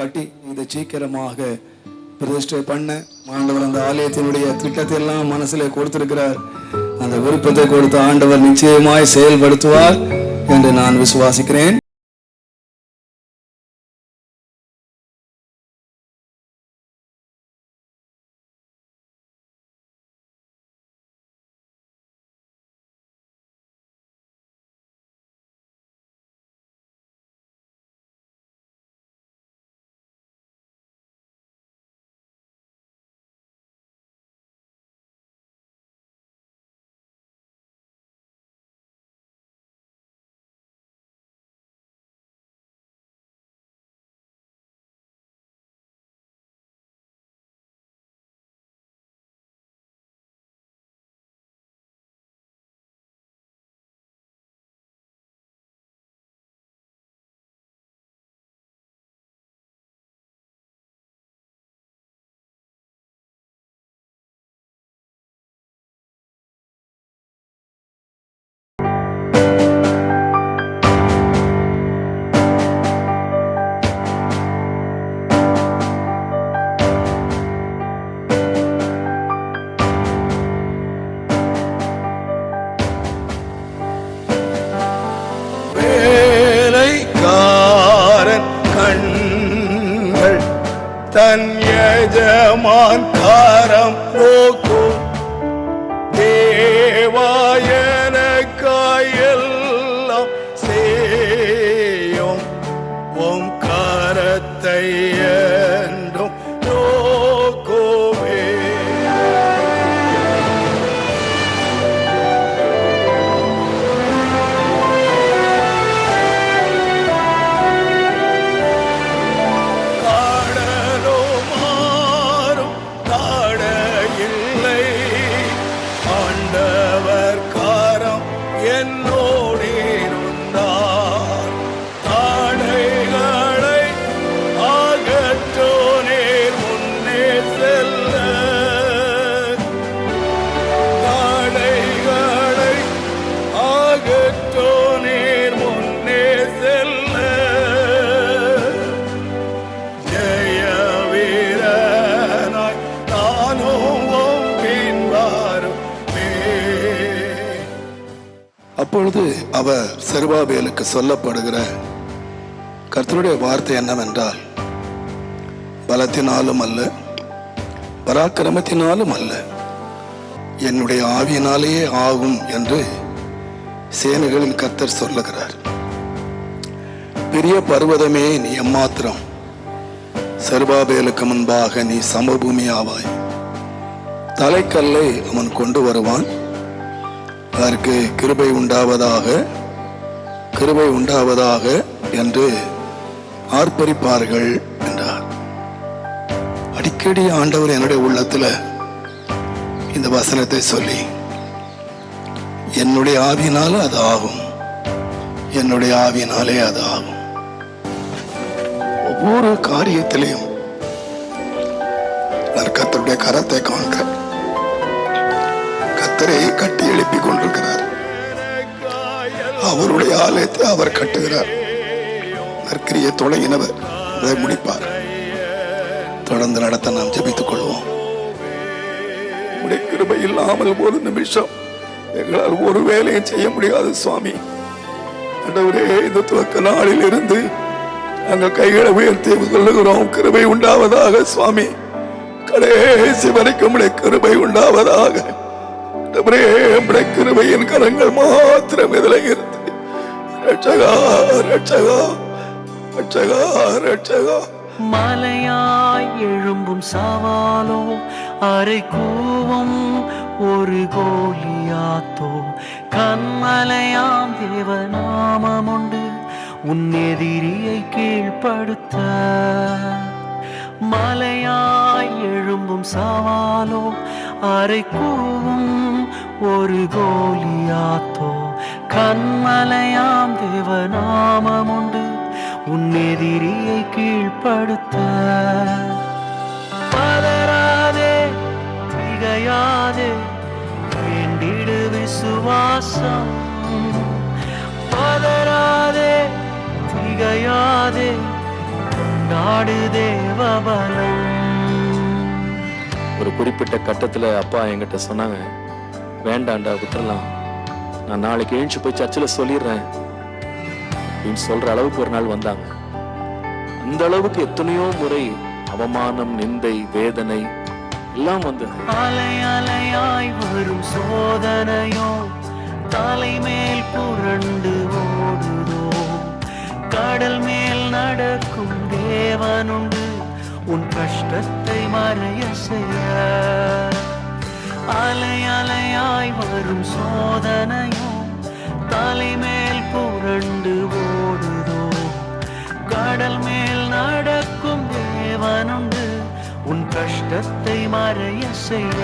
கட்டி இதை சீக்கிரமாக பிரதிஷ்டை பண்ண ஆண்டவர் அந்த ஆலயத்தினுடைய திட்டத்தை எல்லாம் மனசுல கொடுத்திருக்கிறார். அந்த விருப்பத்தை கொடுத்த ஆண்டவர் நிச்சயமாய் செயல்படுத்துவார் என்று நான் விசுவாசிக்கிறேன். தன் எஜமான் காரம் போக்கும். தே அகற்றோ நேர் முன்னே செல்ல. ஜெய வீரனாய் நானும் அப்பொழுது அவர் செருபாபேலுக்கு சொல்லப்படுகிற கர்த்தருடைய வார்த்தை என்னவென்றால் பலத்தினாலும் அல்ல பராக்கிரமத்தினாலும் அல்ல என்னுடைய ஆவியினாலேயே ஆகும் என்று சேனைகளின் கர்த்தர் சொல்லுகிறார். பெரிய பர்வதமே நீ எம்மாத்திரம். சர்வாபேலுக்கு முன்பாக நீ சமபூமி ஆவாய். தலைக்கல்லை அவன் கொண்டு வருவான். அதற்கு கிருபை உண்டாவதாக கிருபை உண்டாவதாக என்று ஆர்ப்பரிப்பார்கள் என்றார். அடிக்கடி ஆண்டவர் என்னுடைய உள்ளத்துல இந்த வசனத்தை சொல்லி என்னுடைய ஆவியினால அது ஆகும். என்னுடைய ஆவியினாலே அது ஆகும். ஒவ்வொரு காரியத்திலையும் நான் கரத்தை காண்கிறேன். கத்தரை கட்டி எழுப்பி கொண்டிருக்கிறார். அவருடைய ஆலயத்தை அவர் கட்டுகிறார். நற்கிரியை தொடங்கினவர் அதை முடிப்பார். தொடர்ந்து நடத்த நாம் ஜெபித்துக் கொள்வோம். கிருபை இல்லாமல் ஒரு நிமிஷம். எங்களால் ஒரு வேலையும் செய்ய முடியாது சுவாமி. ஆண்டவரே இந்த துவக்க நாளில் இருந்து நாங்கள் கைகளை உயர்த்தி சொல்லுகிறோம் கிருபை உண்டாவதாக சுவாமி. கடைசி வரைக்கும் கிருபை உண்டாவதாக. கிருபையின் கரங்கள் மாத்திரம் இதில் இருந்து. ரட்சகா ரட்சகா ரட்சகா ரட்சகா. மலையாய் எழும்பும் சவாலோ அரை கூவம் ஒரு கோலியாத்தோ கண்மலையாம் தேவநாமமுண்டு உன் எதிரியை கீழ்ப்படுத்த. மலையாய் எழும்பும் சவாலோ அரை கூவும் ஒரு கோலியாத்தோ கண்மலையாம் தேவநாமமுண்டு உன் எதிரியை கீழ்ப்படுத்த. பதறாதே திகையாதே வேண்டிடு விசுவாசம். பதறாதே திகையாதே கொண்டாடு தேவபலம். ஒரு குறிப்பிட்ட கட்டத்தில் அப்பா என்கிட்ட சொன்னாங்க வேண்டாண்டா விட்டுறலாம். நான் நாளைக்கு எழுந்துச்சு போய் சர்ச்சில் சொல்லிடுறேன். அப்படின்னு சொல்கிற அளவுக்கு ஒரு நாள் வந்தாங்க. இந்த அளவுக்கு எத்தனையோ முறை அவமானம் நிந்தை வேதனை எல்லாம் வந்தது அலை அலையாய் வரும் சோதனையோ தலை மேல் புரண்டு ஓடுதோ கடல் மேல் நடக்கும் தேவனுண்டு உன் கஷ்டத்தை மறைய செய்ய. அலை அலையாய் வரும் சோதனையோ தலை மேல் உன் மறைய செய்ய.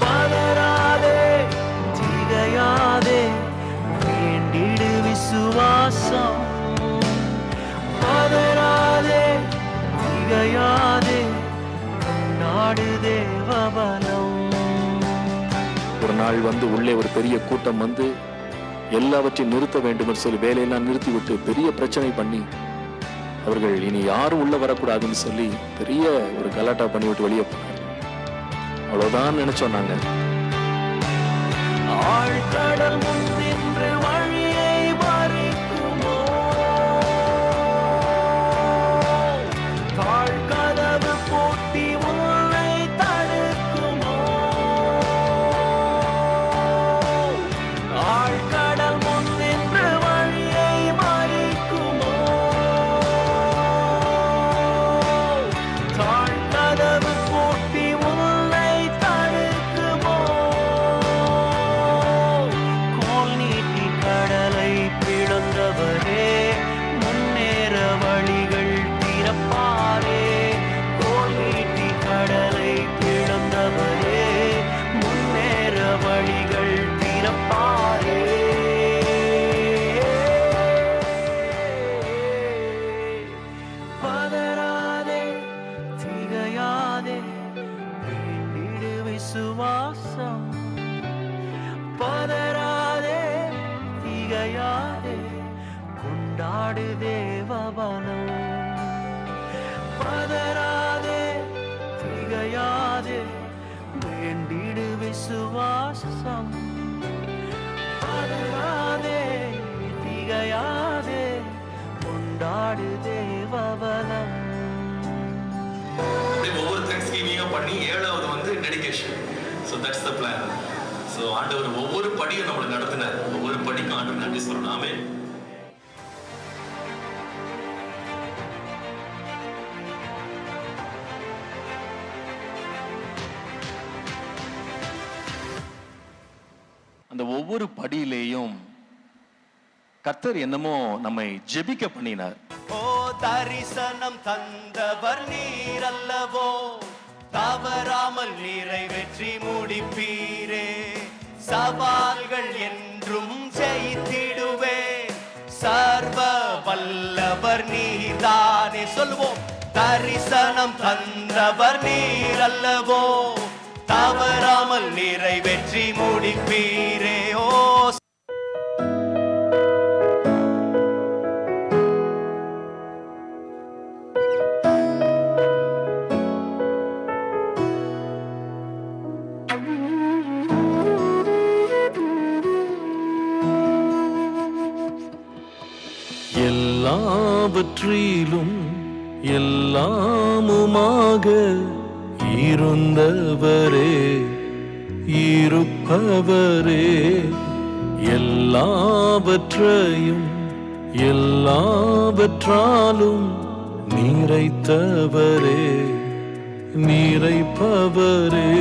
பதறாதே திகையாதே வேண்டிடு விசுவாசம். பதறாதே திகையாதே நாடு தேவபலம். ஒரு நாள் வந்து உள்ளே ஒரு பெரிய கூட்டம் வந்து எல்லாவற்றையும் நிறுத்த வேண்டும் என்று சொல்லி வேலையெல்லாம் நிறுத்திவிட்டு பெரிய பிரச்சனை பண்ணி அவர்கள் இனி யாரும் உள்ள வரக்கூடாதுன்னு சொல்லி பெரிய ஒரு கலாட்டா பண்ணிவிட்டு வெளியே போனாங்க. அவ்வளவுதான் நினைச்சோம் நாங்க. ஆழ்கடல் முன் நின்று திகையாதே கொண்டாடு தேவபலம் பதராதே திகையாதே வேண்டிடு விசுவாசம். பதராதே திகையாதே கொண்டாடு தேவபலம் ஒவ்வொரு தேங்க்ஸ் கிவிங்கும் பண்ணி ஏழாவது வந்து dedication so that's the plan so ஆண்டவர் ஒவ்வொரு படியும் நம்மளை நடத்தினார். ஒவ்வொரு படிக்கும் ஆண்டவர் நன்றி சொல்லணும். ஆமே அந்த ஒவ்வொரு படியிலேயும் கர்த்தர் என்னமோ நம்மை ஜெபிக்க பண்ணினார். ஓ தரிசனம் தந்தவர் நீரல்லவோ? தவறாமல் நிறைவேற்றி முடிப்பீரே. சவால்கள் என்றும் ஜெயித்திடுவே. சர்வ வல்லவர் நீதானே சொல்லுவோம் தரிசனம் தந்தவர் நீரல்லவோ. தவறாமல் நிறைவேற்றி முடிப்பீரே ஓ. எல்லாவற்றிலும் எல்லாமுமாக இருந்தவரே இருப்பவரே எல்லாவற்றையும் எல்லாவற்றாலும் நிறைத்தவரே நிறைப்பவரே.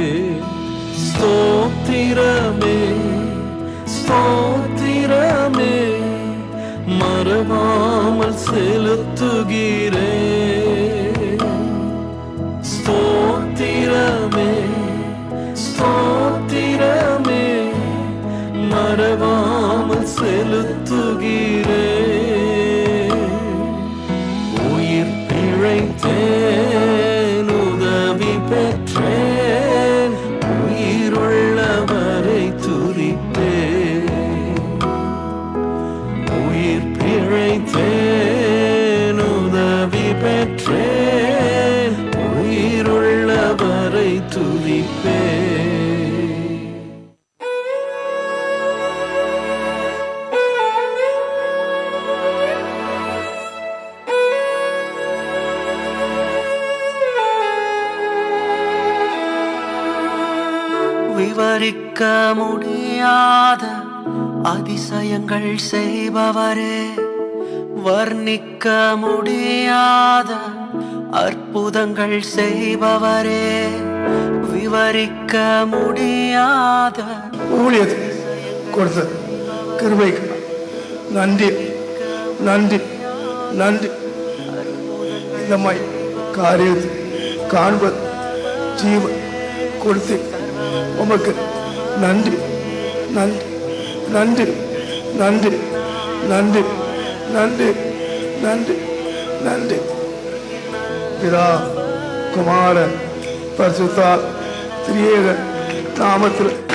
ஸ்தோத்திரமே ஸ்தோத்திரமே. மறவாமல் செலுத்துகிறே. ஸ்தோத்திரமே ஸ்தோத்திரமே மறவாமல் செலுத்துகிறே. விவரிக்க முடியாத அதிசயங்கள் செய்பவரே வர்ணிக்க முடியாத அற்புதங்கள் செய்பவரே விவரிக்க முடியாத ஊழியத்தை கொடுத்த கிருபைக்கு நன்றி நன்றி நன்றி. இந்த மாதிரி காரியத்தை காண்பது ஜீவன் கொடுத்து உமக்கு நன்றி. நன்றி. நன்றி. நன்றி. நன்றி. நன்றி. நன்றி. நன்றி. பிதா குமார பரிசுத்தா திரியேக நாமத்தில்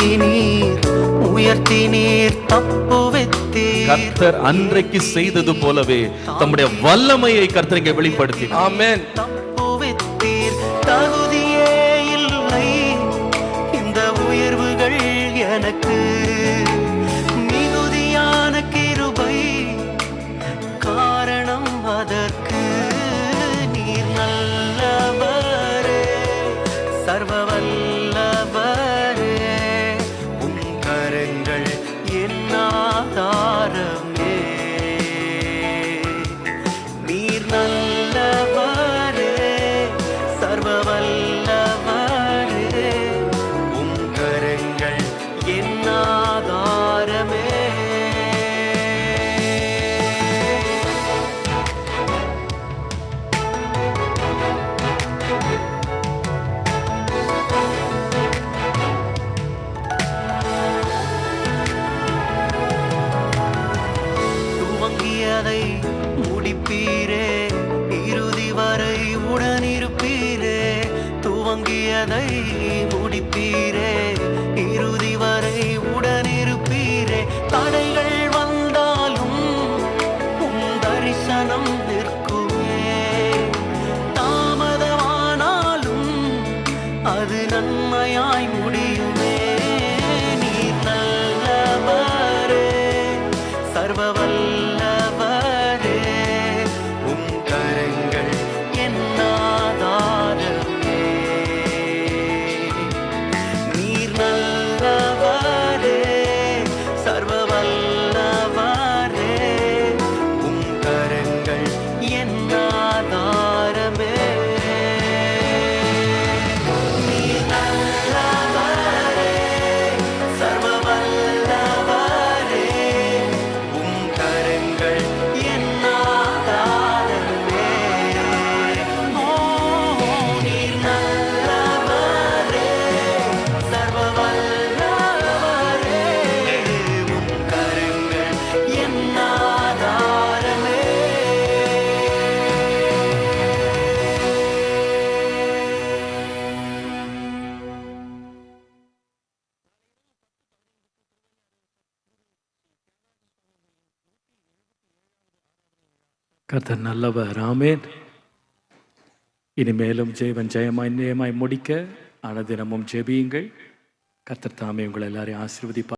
தாங்கி நீர் உயர்த்தி நீர் தப்புவித்தீர் கர்த்தர் அன்றைக்கு செய்தது போலவே தம்முடைய வல்லமையை கர்த்தர் இங்கே வெளிப்படுத்தினார். ஆமென். தப்புவித்தீர் தகுதியே யாரு கர்த்தர் நல்லவர். ஆமென். இனிமேலும் ஜெயவன் ஜெயமாய் நியமாய் முடிக்க அனதினமும் ஜெபியுங்கள். கர்த்தர் தாமே உங்களை எல்லாரையும் ஆசீர்வதிப்பார்.